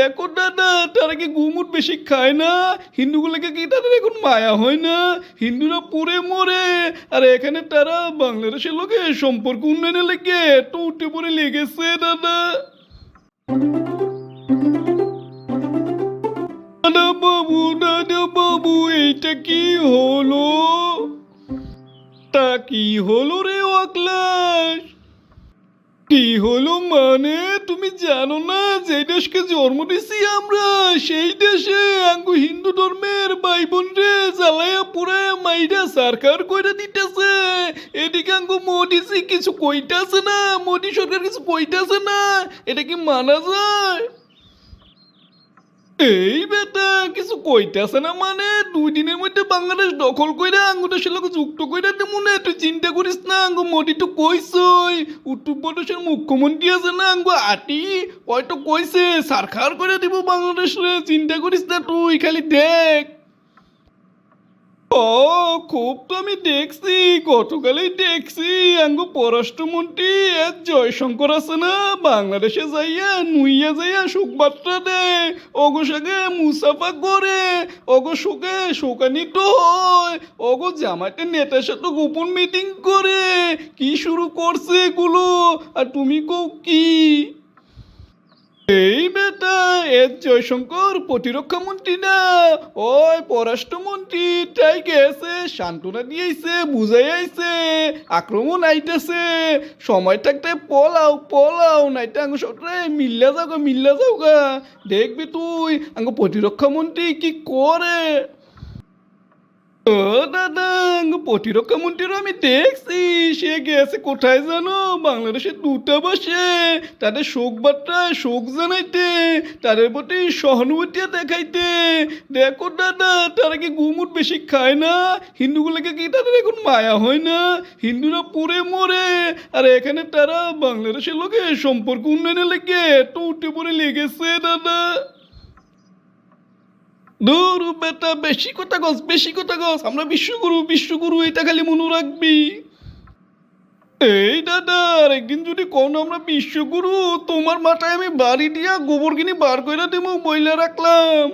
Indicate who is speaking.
Speaker 1: দেখো দাদা তারা কি গুমুট বেশি খায় না? হিন্দুগুলোকে কি তাদের এখন মায়া হয় না? হিন্দুরা পুরে মরে। আর এখানে তারা বাংলাদেশের লোকে সম্পর্ক উন্নয়নের লেগে তো উঠে পড়ে লেগেছে, দাদা। দাদা বাবু দাদা বাবু, এইটা কি হলো? তা কি হলো রে অক্লাস কি হলো মানে? তুমি জানো না যে দেশকে জন্ম দিছি আমরা? সেই দেশে আঙ্গু হিন্দু ধর্মের ভাই বোন রে জ্বালায়া পুরায়া মাইরা সরকার কইরা দিতেছে। এদিকে আঙ্গু মোদিজি কিছু কইতাছে না, মোদি সরকার কিছু কইতাছে না। এটা কি মানা যায়? এই বেটা, কিছু কইতেছে না মানে? দুই দিনের মধ্যে বাংলাদেশ দখল কইরা আঙ্গুদেশের লোক যুক্ত কইরা মনে তুই চিন্তা করিস না, আঙ্গু মোদি তো কইসই। উত্তর প্রদেশের মুখ্যমন্ত্রী আছে না, আঙ্গু আটি? হয়তো কইছে, সারখার করে দিব বাংলাদেশ চিন্তা করিস না তুই, খালি দেখ। ও, খুব তো আমি দেখছি, গতকালেই দেখছি, আঙ্গু পররাষ্ট্রমন্ত্রী এস জয়শঙ্কর আছে না? বাংলাদেশে যাইয়া, নুইয়া যাইয়া শোকবার্তা দেয় অগো সাথে মুসাফা করে অগো শোকে শোকানিত হয় অগো জামাতের নেতার সাথে গোপন মিটিং করে। কি শুরু করছে এগুলো? আর তুমি কও কি? এই বেটা এস জয়শঙ্কর প্রতিরক্ষা মন্ত্রী না? ওই পররাষ্ট্রমন্ত্রী তাই গেছে সান্ত্বনা দিয়েছে বুঝাই আইছে, আক্রমণ আইতেছে। সময় থাকতে পলাও পলাও, নাইতে আঙ্গ সটরে মিল্লা যাও গা মিল্লা যাও গা দেখবি তুই, আঙ্গ প্রতিরক্ষা মন্ত্রী কি করে? প্রতিরক্ষা মন্ত্রীর আমি দেখছি। সে গেছে কোথায় জানো? বাংলাদেশের দূতাবাসে তাদের শোক বার্তা, শোক জানাইতে। তাদের প্রতি সহানুভূতি দেখাইতে। দেখো দাদা, তারা কি গুমুট বেশি খায় না? হিন্দুগুলোকে কি তাদের এখন মায়া হয় না? হিন্দুরা পুরে মরে। আর এখানে তারা বাংলাদেশের লোকে সম্পর্ক উন্নয়নের লেগে তো উঠে পড়ে লেগেছে, দাদা। দূর বেটা, বেশি কথা গছ বেশি কথা গছ আমরা বিশ্বগুরু বিশ্বগুরু, এটা খালি মনে রাখবি। এই দাদা একদিন যদি কোন আমরা বিশ্বগুরু, তোমার মাথায় আমি বাড়ি দিয়া গোবর কিনে বার করে দেবো, বইলা রাখলাম।